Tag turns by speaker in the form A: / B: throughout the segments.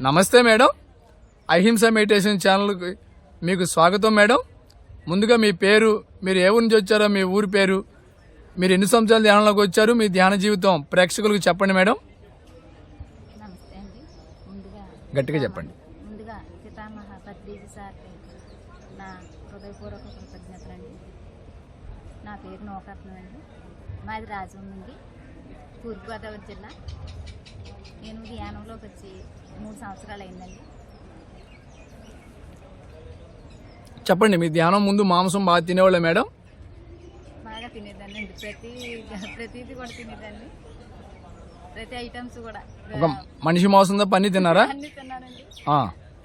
A: నమస్తే మేడం. అహింస మెడిటేషన్ ఛానల్కి మీకు స్వాగతం మేడం. ముందుగా మీ పేరు మీరు ఏ ఊరి నుంచి వచ్చారో మీ ఊరి పేరు మీరు ఎన్ని సంవత్సరాలు ధ్యానంలోకి వచ్చారు మీ ధ్యాన జీవితం ప్రేక్షకులకు చెప్పండి మేడం. గట్టిగా చెప్పండి.
B: నా పేరు నోకట్నం అండి మాది రాజం నుండి తూర్పుగోదావరి జిల్లా. నేను ధ్యానంలోకి వచ్చి మూడు సంవత్సరాలు అయిందండి.
A: చెప్పండి మీ ధ్యానం ముందు మాంసం బాగా తినేవాళ్ళే మేడం?
B: బాగా తినేదాన్ని అండి ప్రతి ప్రతిదీ కూడా తినేదాన్ని. ప్రతి ఐటమ్స్ కూడా.
A: ఒక మనిషి మాంసం తప్ప అన్ని తిన్నారా?
B: అన్ని తిన్నానండి.
A: ఆ,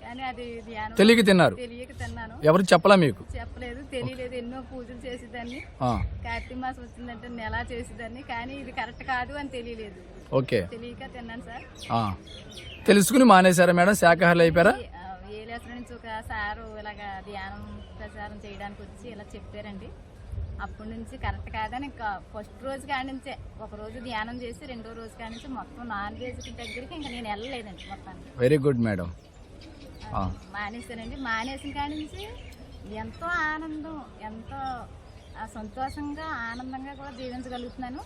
B: కానీ అది ధ్యానం
A: తెలియక తిన్నారు?
B: తెలియక తిన్నాను.
A: ఎవరు చెప్పలా మీకు?
B: చెప్పలేదు తెలియలేదు. ఎన్నో పూజలు చేసేదాన్ని.
A: ఆ,
B: కార్తీక మాసం వచ్చిందంటే నెల చేసేదాన్ని? కానీ ఇది కరెక్ట్ కాదు అని తెలియలేదు.
A: ఓకే.
B: తెలియక తిన్నాను సార్.
A: తెలుసుకుని మానేశారా మేడం? శాకాహారులు అయిపోయారా?
B: నుంచి ఒక సారు ఇలాగా ధ్యానం ప్రచారం చేయడానికి వచ్చి ఇలా చెప్పారండి. అప్పటి నుంచి కరెక్ట్ కాదని ఇంకా ఫస్ట్ రోజు కాడి నుంచే ఒక రోజు ధ్యానం చేసి రెండో రోజు కాడి నుంచి మొత్తం నాన్ వెజ్ దగ్గరికి ఇంకా నేను వెళ్ళలేదండి మొత్తానికి.
A: Very good madam.
B: మానేశానండి. మానేసిన కాడి నుంచి ఎంతో ఆనందం ఎంతో సంతోషంగా ఆనందంగా కూడా జీవించగలుగుతున్నాను.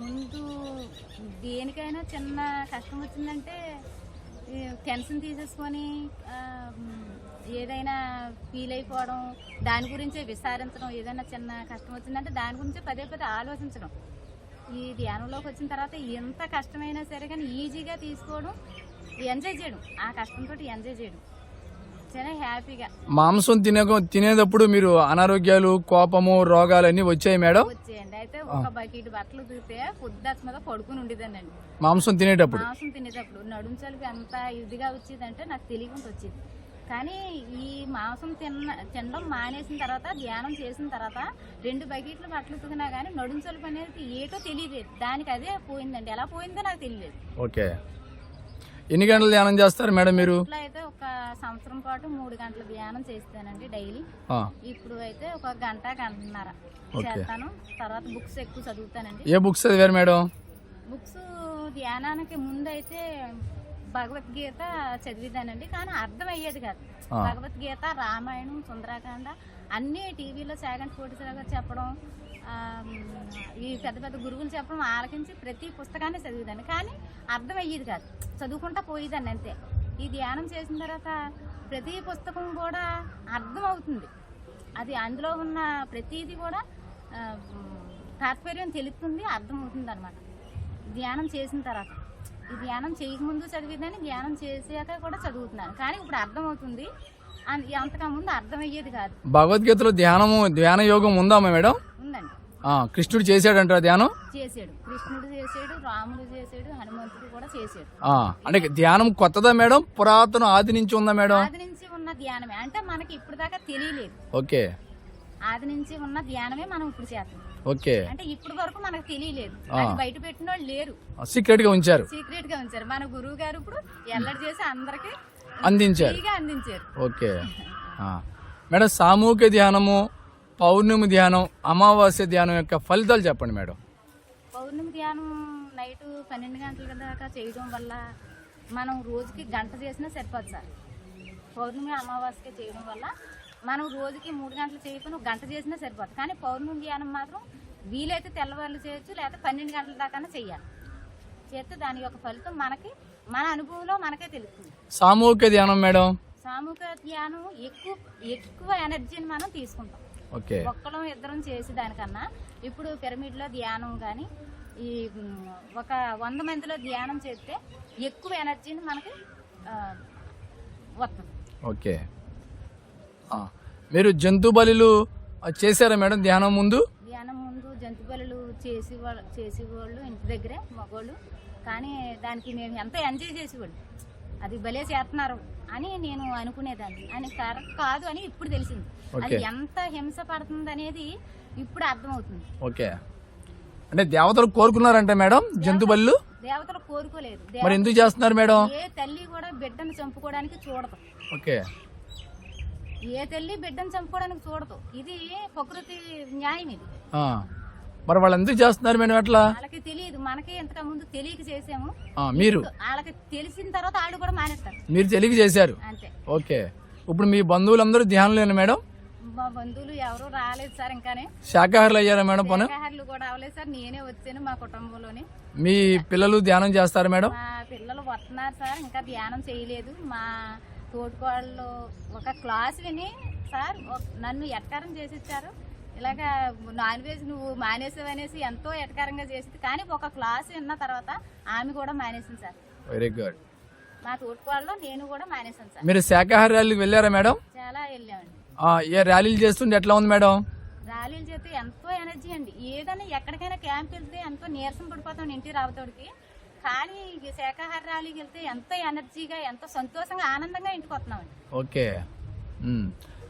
B: ముందు దేనికైనా చిన్న కష్టం వచ్చిందంటే టెన్షన్ తీసేసుకొని ఏదైనా ఫీల్ అయిపోవడం దాని గురించే విసారించడం ఏదైనా చిన్న కష్టం వచ్చిందంటే దాని గురించే పదే పదే ఆలోచించడం. ఈ ధ్యానంలోకి వచ్చిన తర్వాత ఎంత కష్టమైనా సరే కానీ ఈజీగా తీసుకోవడం ఎంజాయ్ చేయడం. ఆ కష్టంతో ఎంజాయ్ చేయడం.
A: మాంసం తినే తినేటప్పుడు మీరు అనారోగ్యాలు కోపము రోగాలు అన్నీ వచ్చాయి మేడం?
B: అయితే ఒక బకెట్ బట్టలు మీద పడుకుని ఉండేదానండి
A: మాంసం తినేటప్పుడు?
B: మాంసం తినేటప్పుడు. ఎంత ఇదిగా వచ్చేదంటే నాకు తెలియకుండా వచ్చేది. కానీ ఈ మాంసం తిన్న తినడం మానేసిన తర్వాత ధ్యానం చేసిన తర్వాత రెండు బకెట్లు బట్టలు ఉతికినా కానీ నడుంచలుపు అనేది ఏటో తెలియలేదు. దానికి అదే పోయిందండి. ఎలా పోయిందో నాకు తెలియలేదు.
A: ఓకే. ఎన్ని గంటలు ధ్యానం చేస్తారు మేడం మీరు?
B: ఇట్లా అయితే ఒక సంవత్సరం పాటు మూడు గంటల ధ్యానం చేస్తానండి డైలీ.
A: ఆ,
B: ఇప్పుడు అయితే ఒక గంట గంటన్నర చేస్తాను. తర్వాత బుక్స్ ఎక్కువ చదువుతానండి.
A: ఏ బుక్స్ చదివారు మేడం?
B: బుక్స్ ధ్యానానికి ముందు అయితే భగవద్గీత చదివేదానండి కానీ అర్థం అయ్యేది కాదు.
A: ఆ.
B: భగవద్గీత రామాయణం సుందరాకాండ అన్నీ టీవీలో సెకండ్ ఫోటోస్ చెప్పడం ఈ పెద్ద పెద్ద గురువులు చెప్పడం ఆలకించి ప్రతి పుస్తకాన్ని చదివేదాన్ని. కానీ అర్థమయ్యేది కాదు. చదువుకుంటా పోయేదాన్ని అంతే. ఈ ధ్యానం చేసిన తర్వాత ప్రతి పుస్తకం కూడా అర్థమవుతుంది. అది అందులో ఉన్న ప్రతిదీ కూడా తాత్పర్యం తెలుస్తుంది అర్థమవుతుంది అనమాట ధ్యానం చేసిన తర్వాత. ఈ ధ్యానం చేయకముందు చదివేదాన్ని ధ్యానం చేసాక కూడా చదువుతున్నాను. కానీ ఇప్పుడు అర్థమవుతుంది. అంతకుముందు అర్థమయ్యేది కాదు.
A: భగవద్గీతలో ధ్యానము ధ్యాన యోగం ఉందా మేడం?
B: ఉందండి.
A: కృష్ణుడు చేశాడంటారా ధ్యానం?
B: చేసాడు కృష్ణుడు చేసాడు రాముడు చేసాడు హనుమంతుడు కూడా చేసాడు
A: ఆ, అంటే ధ్యానం కొత్తదా మేడం? పురాతన ఆది నుంచి ఉందా మేడం?
B: ఆది నుంచి ఉన్న ధ్యానమే. అంటే మనకి ఇప్పుడు దాకా తెలియలేదు.
A: ఓకే.
B: ఆది నుంచి ఉన్న ధ్యానమే మనం ఇప్పుడు చేస్తాం.
A: ఓకే.
B: అంటే ఇప్పుడు వరకు మనకు తెలియలేదు. అది బయట పెట్టిన వాళ్ళు లేరు.
A: సీక్రెట్గా ఉంచారు.
B: సీక్రెట్గా ఉంచారు. మన గురువు గారు ఇప్పుడు ఎల్లడి చేసి అందరికి
A: అందించారు. ఓకే. మేడం సామూహిక ధ్యానము పౌర్ణమి ధ్యానం అమావాస్య ధ్యానం యొక్క ఫలితాలు చెప్పండి మేడం.
B: పౌర్ణమి ధ్యానం నైట్ పన్నెండు గంటల దాకా చేయడం వల్ల మనం రోజుకి గంట చేసినా సరిపోదు సార్. పౌర్ణమి అమావాస్య చేయడం వల్ల మనం రోజుకి మూడు గంటలు చేయకుండా గంట చేసినా సరిపోతుంది కానీ పౌర్ణమి ధ్యానం మాత్రం వీలైతే తెల్లవారులు చేయొచ్చు లేకపోతే పన్నెండు గంటల దాకా చేయాలి చేస్తే దాని యొక్క ఫలితం మనకి మన అనుభవంలో మనకే తెలుస్తుంది.
A: సామూహిక ధ్యానం మేడం?
B: సామూహిక ధ్యానం ఎక్కువ ఎక్కువ ఎనర్జీని మనం తీసుకుంటాం.
A: ఓకే.
B: ఒక్కడం ఇద్దరం చేసి దానికన్నా ఇప్పుడు పిరమిడ్లో ధ్యానం కానీ ఈ ఒక వంద మందిలో ధ్యానం చేస్తే ఎక్కువ ఎనర్జీని మనకి వస్తుంది.
A: ఓకే. మీరు జంతు బలులు చేశారా మేడం ధ్యానం ముందు?
B: ధ్యానం ముందు జంతు బలులు చేసి వాళ్ళు చేసేవాళ్ళు ఇంటి దగ్గరే మగవాళ్ళు కానీ దానికి మేము ఎంత ఎంజాయ్ చేసేవాళ్ళు. అది భలే చేస్తున్నారు అని నేను అనుకునేదాన్ని. అని కరెక్ట్ కాదు అని ఇప్పుడు తెలిసింది. అది. ఎంత హింస పడుతుంది అనేది ఇప్పుడు అర్థమవుతుంది.
A: ఓకే. అంటే దేవతలు కోరుకున్నారంటే మేడం? జంతు బలులు
B: దేవతలు కోరుకోలేదు.
A: మరి ఎందుకు చేస్తున్నారు మేడం?
B: ఏ తల్లి కూడా బిడ్డను చంపుకోవడానికి చూడదు.
A: ఓకే.
B: ఏ తల్లి బిడ్డను చంపుకోవడానికి చూడదు. ఇది ప్రకృతి న్యాయం ఇది.
A: మరి వాళ్ళు ఎందుకు చేస్తున్నారు మేడం అట్లా?
B: మనకి ఇంతకు ముందు తెలియక చేసాము.
A: మీరు?
B: వాళ్ళకి తెలిసిన తర్వాత వాళ్ళు కూడా మానేస్తారు.
A: మీరు తెలియక చేశారు?
B: అంతే.
A: ఓకే. ఇప్పుడు మీ బంధువులందరూ ధ్యానంలేను మేడం?
B: మా బంధువులు ఎవరు రాలేదు సార్ ఇంకానే.
A: శాకాహారులు అయ్యారా మేడం పను?
B: శాఖాహారులు కూడా అవ్వలేదు సార్. నేనే వచ్చాను మా కుటుంబంలోని.
A: మీ పిల్లలు ధ్యానం చేస్తారా మేడం?
B: మా పిల్లలు వస్తున్నారు సార్. ఇంకా ధ్యానం చేయలేదు. మా తోటికోళ్ళు ఒక క్లాస్ విని సార్ నన్ను ఎట్కారం చేసి ఇచ్చారు ఇలాగా నాన్ వెజ్ నువ్వు మానేసావు అనేసి ఎంతో ఎటకారంగా చేసింది. కానీ ఒక క్లాస్ విన్న తర్వాత ఆమె కూడా మానేసింది సార్.
A: Very good.
B: మా తోటికోళ్ళలో నేను కూడా మానేసాను సార్.
A: మీరు శాకాహార ర్యాలీకి వెళ్ళారా మేడం?
B: చాలా వెళ్ళామండి.
A: ఆ, ఏ ర్యాలీలు చేస్తుంటే ఎట్లా ఉంది మేడం?
B: ర్యాలీలు చేస్తే ఎంతో ఎనర్జీ అండి. ఏదైనా ఎక్కడికైనా క్యాంప్ వెళ్తే ఎంతో నీరసం పడిపోతాం ఇంటి రావతోడికి. కానీ ఈ శాఖాహార ర్యాలీకి వెళ్తే ఎంతో ఎనర్జీగా ఎంతో సంతోషంగా ఆనందంగా ఇంటికి వస్తున్నామండి.
A: ఓకే.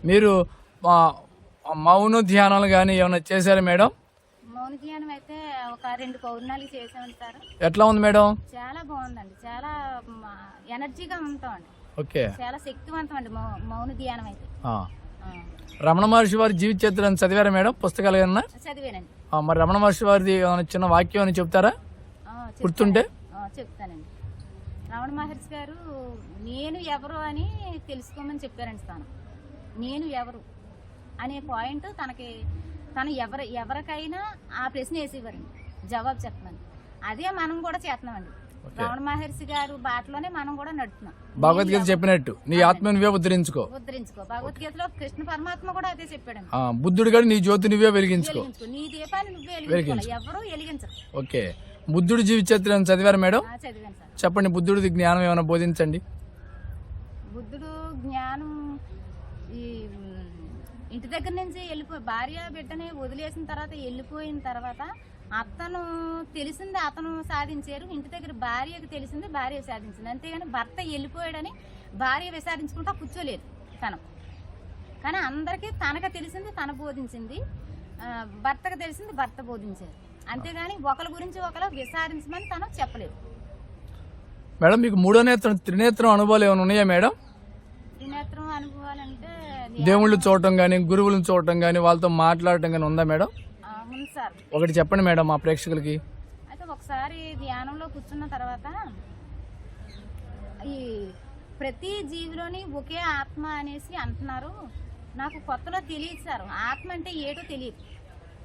A: మీరు ఆ, మౌన ధ్యానాలు కానీ ఏమైనా చేశారా మేడం?
B: మౌన ధ్యానం అయితే ఒక రెండు పౌర్ణాలు చేసామండి సార్.
A: ఎట్లా ఉంది మేడం?
B: చాలా బాగుందండి. చాలా ఎనర్జీగా ఉంటామండి.
A: ఓకే.
B: చాలా శక్తివంతం అండి మౌన ధ్యానం అయితే.
A: రమణ మహర్షి వారి జీవిత చరిత్రను చదివారా మేడం పుస్తకాలు ఏమన్నా?
B: చదివానండి.
A: మరి రమణ మహర్షి వారిది ఏమైనా చిన్న వాక్యం అని చెప్తారా. గుర్తుంటే?
B: చెప్తానండి. రమణ మహర్షి గారు నేను ఎవరు అని తెలుసుకోమని చెప్పారండి తాను నేను ఎవరు? అనే పాయింట్ తనకి తను ఎవరు ఎవరికైనా ఆ ప్రశ్న వేసేవారండి జవాబు చెప్పమని. అదే మనం కూడా చేస్తున్నామండి. రమణ మహర్షి గారు బాటలోనే మనం కూడా నడుపుతున్నాం.
A: భగవద్గీత చెప్పినట్టు. నీ ఆత్మ నువ్వే ఉద్ధరించుకో.
B: ఉద్ధరించుకో. భగవద్గీతలో కృష్ణ పరమాత్మ కూడా అదే చెప్పాడండి.
A: ఆ, బుద్ధుడు కూడా నీ జ్యోతి నువ్వే వెలిగించుకో.
B: నీ దీపాన్ని నువ్వే ఎవరు వెలిగించరు.
A: ఓకే. బుద్ధుడి జీవిత చరిత్రను చదివారా మేడం?
B: చదివాను సార్.
A: చెప్పండి బుద్ధుడిది జ్ఞానం ఏమైనా బోధించండి.
B: బుద్ధుడు జ్ఞానం ఇంటి దగ్గర నుంచి వెళ్ళిపోయి భార్య బిడ్డని వదిలేసిన తర్వాత వెళ్ళిపోయిన తర్వాత అతను తెలిసింది అతను సాధించారు. ఇంటి దగ్గర భార్యకు తెలిసింది భార్య సాధించింది. అంతేగాని భర్త వెళ్ళిపోయాడని భార్య విసారించుకుంటా కూర్చోలేదు తను. కానీ అందరికీ తనకు తెలిసింది తన బోధించింది. భర్తకు తెలిసింది భర్త బోధించారు. అంతేగాని ఒకరి గురించి ఒకరు విసారించమని తను చెప్పలేదు.
A: మేడం మీకు మూడో నేత్రం త్రినేత్రం అనుభవాలు ఏమైనా ఉన్నాయా మేడం?
B: త్రినేత్రం అనుభవాలంటే
A: దేవుళ్ళు చూడటం కానీ గురువులను చూడటం కానీ వాళ్ళతో మాట్లాడటం కానీ ఉందా మేడం?
B: ఉంది సార్.
A: ఒకటి చెప్పండి మేడం మా ప్రేక్షకులకి.
B: అయితే ఒకసారి ధ్యానంలో కూర్చున్న తర్వాత ఈ ప్రతి జీవిలోని ఒకే ఆత్మ అనేసి అంటున్నారు. నాకు కొత్తలో తెలియదు సార్. ఆత్మ అంటే ఏటో తెలియదు.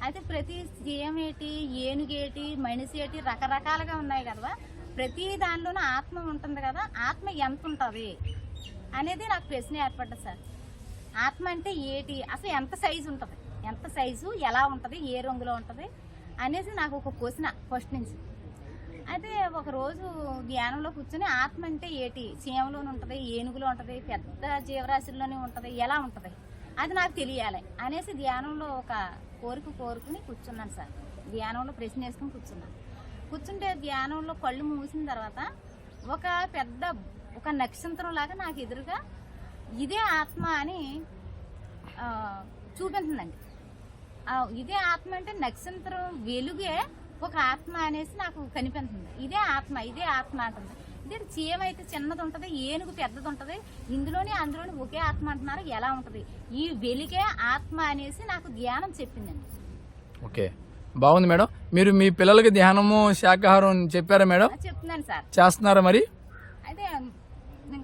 B: అయితే ప్రతి జీవం ఏంటి ఏనుగేటి మనిషి ఏంటి రకరకాలుగా ఉన్నాయి కదా ప్రతి దానిలోనూ ఆత్మ ఉంటుంది కదా. ఆత్మ ఎంత ఉంటుంది? అనేది నాకు ప్రశ్న ఏర్పడ్డది సార్. ఆత్మ అంటే ఏటి? అసలు ఎంత సైజు ఉంటుంది? ఎంత సైజు ఎలా ఉంటుంది? ఏ రంగులో ఉంటుంది? అనేసి నాకు ఒక క్వశ్చన్ ఫస్ట్ నుంచి. అయితే ఒకరోజు ధ్యానంలో కూర్చొని ఆత్మ అంటే ఏటి? చీమలోనే ఉంటుంది ఏనుగులో ఉంటుంది పెద్ద జీవరాశుల్లోనే ఉంటుంది ఎలా ఉంటుంది? అది నాకు తెలియాలి అనేసి ధ్యానంలో ఒక కోరిక కోరుకుని కూర్చున్నాను సార్. ధ్యానంలో ప్రశ్న వేసుకుని కూర్చున్నాను. కూర్చుంటే ధ్యానంలో కళ్ళు మూసిన తర్వాత ఒక పెద్ద ఒక నక్షత్రం లాగా నాకు ఎదురుగా ఇదే ఆత్మ అని చూపించిందండి. ఇదే ఆత్మ అంటే నక్షత్రం వెలుగే ఒక ఆత్మ అనేసి నాకు కనిపించింది. ఇదే ఆత్మ ఇదే ఆత్మ అంటుంది. ఇదే చీమ అయితే చిన్నది ఉంటుంది ఏనుగు పెద్దది ఉంటుంది ఇందులోనే అందులోని ఒకే ఆత్మ అంటున్నారు ఎలా ఉంటుంది? ఈ వెలుగే ఆత్మ అనేసి నాకు ధ్యానం చెప్పిందండి.
A: ఓకే. బాగుంది మేడం. మీరు మీ పిల్లలకి ధ్యానము శాకాహారం చెప్పారా మేడం?
B: చెప్తున్నాను సార్.
A: చేస్తున్నారా మరి?
B: అయితే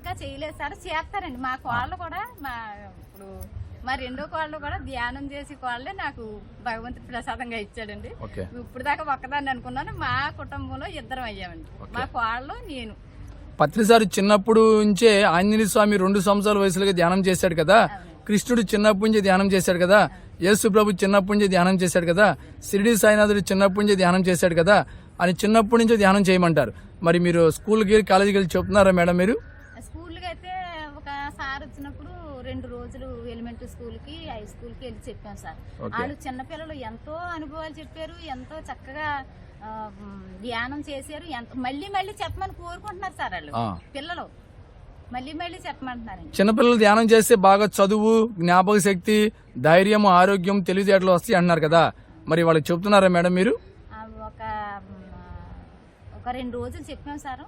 B: ఇంకా చేయలేదు సార్. చేస్తారండి. మా కోళ్ళు కూడా మా ఇప్పుడు మా రెండో కోళ్ళు కూడా ధ్యానం చేసి కోళ్ళే నాకు భగవంతుడు ప్రసాదంగా ఇచ్చాడండి. ఇప్పుడు దాకా ఒక్కదాన్ని అనుకున్నాను. మా కుటుంబంలో ఇద్దరం అయ్యామండి. మా కోళ్ళు నేను.
A: పత్రిసారి చిన్నప్పుడు నుంచే ఆంజనేయ స్వామి రెండు సంవత్సరాల వయసులోకి ధ్యానం చేశాడు కదా. కృష్ణుడు చిన్నప్పటి నుంచి ధ్యానం చేశాడు కదా. యేసు ప్రభు చిన్నప్పటి నుంచి ధ్యానం చేశాడు కదా. షిరిడి సాయినాథుడు చిన్నప్పటి నుంచి ధ్యానం చేశాడు కదా. అని చిన్నప్పటి నుంచి ధ్యానం చేయమంటారు. మరి మీరు స్కూల్కి కాలేజీకి వెళ్ళి చెప్తున్నారా మేడం మీరు
B: స్కూల్కి అయితే ఒక సార్ వచ్చినప్పుడు రెండు రోజులు ఎలిమెంటరీ స్కూల్కి హై స్కూల్కి వెళ్ళి చెప్పాం సార్. వాళ్ళు చిన్నపిల్లలు ఎంతో అనుభవాలు చెప్పారు ఎంతో చక్కగా ధ్యానం చేశారు ఎంత మళ్ళీ మళ్ళీ చెప్పమని కోరుకుంటున్నారు సార్ వాళ్ళు. పిల్లలు. మళ్ళీ మళ్ళీ చెప్పమంటున్నారండి.
A: చిన్నపిల్లలు ధ్యానం చేస్తే బాగా చదువు జ్ఞాపక శక్తి ధైర్యం ఆరోగ్యం తెలివితేటలు వస్తాయి అంటున్నారు కదా. మరి వాళ్ళకి చెప్తున్నారా మేడం మీరు?
B: ఒక ఒక రెండు రోజులు చెప్పాం సార్.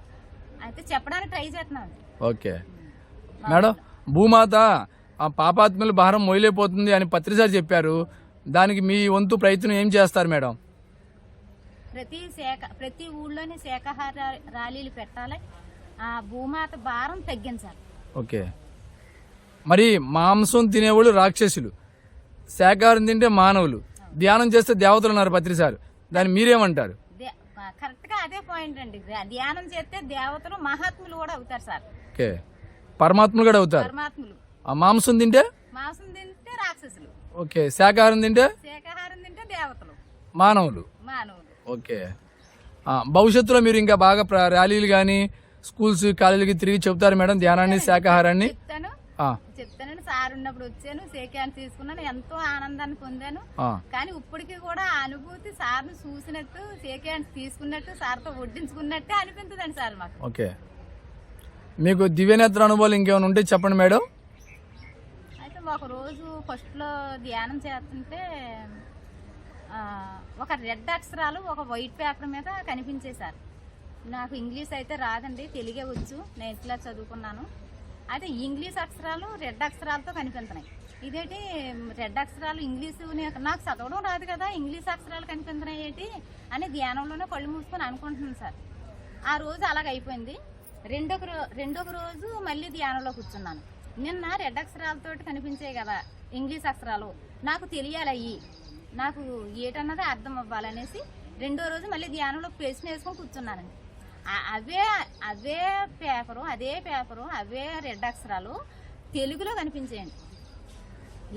B: అయితే చెప్పడానికి ట్రై చేస్తున్నాం
A: ఓకే. మేడం భూమాత ఆ పాపాత్మల భారం మొయలేపోతుంది అని పత్రిసారి చెప్పారు. దానికి మీ వంతు ప్రయత్నం ఏం చేస్తారు మేడం?
B: ప్రతి శాఖ ప్రతి ఊళ్ళోని శాఖాహార ర్యాలీలు పెట్టాలి. ఆ భూమాత భారం తగ్గించాలి
A: ఓకే. మరి మాంసం తినేవాళ్ళు రాక్షసులు శాకాహారం తింటే మానవులు. ధ్యానం చేస్తే దేవతలు ఉన్నారు పత్రిసారు దాన్ని మీరేమంటారు?
B: దే- కరెక్ట్గా అదే పాయింట్ అండి. ధ్యా- ధ్యానం చేస్తే దేవతలు మహాత్ములు కూడా అవుతారు సార్.
A: ఓకే. పరమాత్మలు కూడా అవుతారు.
B: పరమాత్ములు.
A: మాంసం తింటే?
B: మాంసం తింటే రాక్షసులు.
A: ఓకే శాకాహారం తింటే?
B: శాఖాహారం తింటే దేవతలు.
A: మానవులు.
B: మానవులు.
A: ఓకే. భవిష్యత్తులో మీరు ఇంకా బాగా ర్యాలీలు కానీ స్కూల్స్ కాలేజీలకి తిరిగి చెప్తారు మేడం ధ్యానాన్ని శాకాహారాన్ని?
B: చెప్తాను.
A: ఆ,
B: చెప్తానని సార్ ఉన్నప్పుడు వచ్చాను సేకాన్ని తీసుకున్నాను ఎంతో ఆనందాన్ని పొందాను. కానీ ఇప్పటికీ కూడా ఆ అనుభూతి సార్ని చూసినట్టు సేకాన్ని తీసుకున్నట్టు సార్తో వడ్డించుకున్నట్టే అనిపించదండి సార్ మాకు.
A: ఓకే. మీకు దివ్యనేత్ర అనుభవాలు ఇంకేమైనా ఉంటే చెప్పండి మేడం.
B: ఒక రోజు ఫస్ట్లో ధ్యానం చేస్తుంటే ఒక రెడ్ అక్షరాలు ఒక వైట్ పేపర్ మీద కనిపించేశారు. నాకు ఇంగ్లీష్ అయితే రాదండి తెలుగే వచ్చు నేను ఇట్లా చదువుకున్నాను. అయితే ఇంగ్లీష్ అక్షరాలు రెడ్ అక్షరాలతో కనిపించినాయి. ఇదేంటి రెడ్ అక్షరాలు ఇంగ్లీషు నాకు చదవడం రాదు కదా ఇంగ్లీష్ అక్షరాలు కనిపించినాయి ఏంటి అని ధ్యానంలోనే కళ్ళు మూసుకొని అనుకుంటున్నాను సార్. ఆ రోజు అలాగ అయిపోయింది రెండొక రెండొక రోజు మళ్ళీ ధ్యానంలో కూర్చున్నాను. నిన్న రెడ్ అక్షరాలతో కనిపించాయి కదా ఇంగ్లీష్ అక్షరాలు. నాకు తెలియాలి అయ్యి. నాకు ఏటన్నది అర్థం అవ్వాలనేసి రెండో రోజు మళ్ళీ ధ్యానంలో ప్రశ్న వేసుకొని కూర్చున్నానండి అవే అవే పేపరు అదే పేపరు అవే రెడ్ అక్షరాలు తెలుగులో కనిపించేయండి.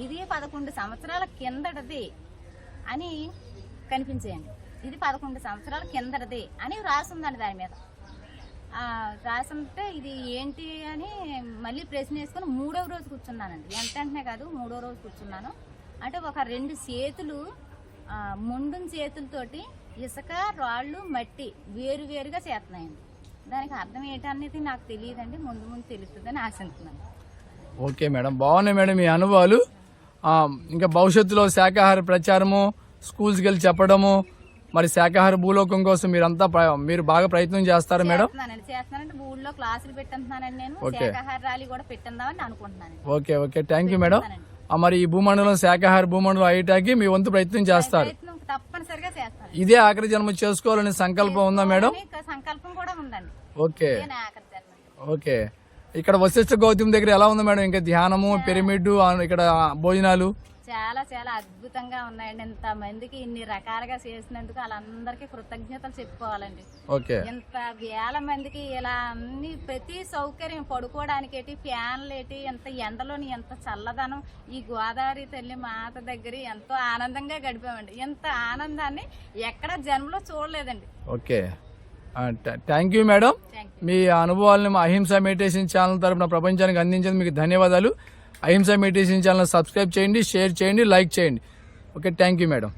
B: ఇది పదకొండు సంవత్సరాల కిందటది అని కనిపించేయండి. ఇది పదకొండు సంవత్సరాల కిందటది అని రాసిందండి దాని మీద. ఆ, రాసుంటే ఇది ఏంటి అని మళ్ళీ ప్రశ్న వేసుకొని మూడవ రోజు కూర్చున్నానండి. ఎంత వెంటనే కాదు మూడో రోజు కూర్చున్నాను. అంటే ఒక రెండు చేతులు ఆ, చేతులతోటి ఇసుక రాళ్ళు మట్టి వేరు వేరుగా చేస్తున్నాయండి. దానికి అర్థం ఏంటనేది నాకు తెలియదండి ముందు ముందు తెలుస్తుందని ఆశిస్తున్నాను
A: ఓకే మేడం బాగున్నాయి మేడం మీ అనుభవాలు. ఇంకా భవిష్యత్తులో శాకాహార ప్రచారము స్కూల్స్కి వెళ్ళి చెప్పడము మరి శాకాహార భూలోకం కోసం మీరంతా మీరు బాగా ప్రయత్నం చేస్తారు మేడం?
B: ఊళ్ళో క్లాసులు నేను.
A: ఓకే.
B: శాఖాహార ర్యాలీ కూడా పెట్టిందామని అనుకుంటున్నానండి.
A: Okay okay. Thank you madam. మరి ఈ భూమండలం శాకాహార భూమండలం అయ్యేటాకి మీ వంతు ప్రయత్నం చేస్తారు.
B: తప్పనిసరిగా చేస్తాను
A: ఇదే ఆఖరి జన్మ చేసుకోవాలనే సంకల్పం ఉందా మేడం?
B: సంకల్పం కూడా ఉందండి.
A: ఓకే. ఓకే. ఇక్కడ వశిష్ఠ గౌతమ్ దగ్గర ఎలా ఉంది మేడం? ఇంకా ధ్యానము పిరమిడ్ ఇక్కడ భోజనాలు?
B: చాలా చాలా అద్భుతంగా ఉన్నాయండి. ఇంత మందికి ఇన్ని రకాలుగా చేసినందుకు వాళ్ళందరికీ కృతజ్ఞతలు చెప్పుకోవాలండి.
A: ఓకే.
B: ఇంత వేల మందికి ఇలా అన్ని ప్రతి సౌకర్యం పడుకోవడానికి ఏంటి? ఫ్యాన్లు ఏంటి? ఎంత ఎండలోని ఎంత చల్లదనం? ఈ గోదావరి తల్లి మాత దగ్గర ఎంతో ఆనందంగా గడిపామండి. ఇంత ఆనందాన్ని ఎక్కడ జన్మలో చూడలేదండి.
A: ఓకే. Thank you madam. మీ అనుభవాలను మా అహింస మెడిటేషన్ ఛానల్ తరపున ప్రపంచానికి అందించేందుకు మీకు ధన్యవాదాలు. అహింస మెడిటేషన్ ఛానల్ సబ్స్క్రైబ్ చేయండి షేర్ చేయండి లైక్ చేయండి. Okay thank you madam.